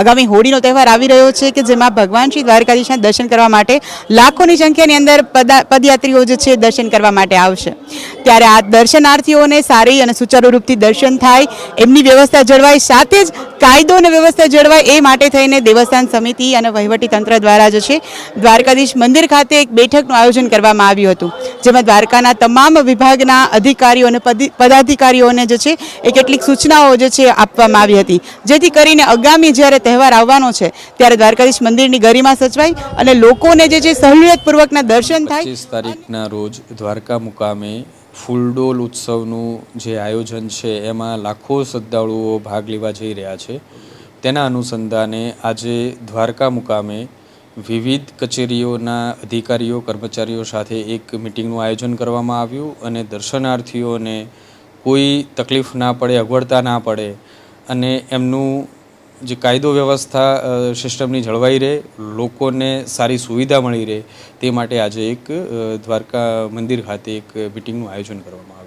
આગામી હોળીનો તહેવાર આવી રહ્યો છે કે જેમાં ભગવાન શ્રી દ્વારકાધીશના દર્શન કરવા માટે લાખોની સંખ્યાની અંદર પદયાત્રીઓ જે છે દર્શન કરવા માટે આવશે. ત્યારે આ દર્શનાર્થીઓને સારી અને સુચારુ રૂપથી દર્શન થાય, એમની વ્યવસ્થા જળવાય, સાથે જ કાયદો અને વ્યવસ્થા જળવાય એ માટે થઈને દેવસ્થાન સમિતિ અને તંત્ર દ્વારા જે છે દ્વારકાધીશ મંદિર ખાતે એક બેઠકનું આયોજન કરવામાં આવ્યું હતું, જેમાં દ્વારકાના તમામ વિભાગના અધિકારીઓ અને પદી- પદાધિકારીઓને જે છે એ કેટલીક સૂચનાઓ જે છે આપવામાં આવી હતી. જેથી કરીને આગામી જ્યારે તહેવાર આવવાનો છે, ત્યારે દ્વારકાધીશ મંદિરની ગરિમા સચવાય અને લોકોને જે છે સહુલિયતપૂર્વકના દર્શન થાય. તારીખના રોજ દ્વારકા મુકામે ફૂલડોલ ઉત્સવનું જે આયોજન છે, એમાં લાખો શ્રદ્ધાળુઓ ભાગ લેવા જઈ રહ્યા છે. તેના અનુસંધાને આજે દ્વારકા મુકામે વિવિધ કચેરીઓના અધિકારીઓ, કર્મચારીઓ સાથે એક મિટિંગનું આયોજન કરવામાં આવ્યું અને દર્શનાર્થીઓને કોઈ તકલીફ ના પડે, અગવડતા ના પડે અને એમનું જે કાયદો વ્યવસ્થા સિસ્ટમની જળવાઈ રહે, લોકોને સારી સુવિધા મળી રહે, તે માટે આજે એક દ્વારકા મંદિર ખાતે એક મિટિંગનું આયોજન કરવામાં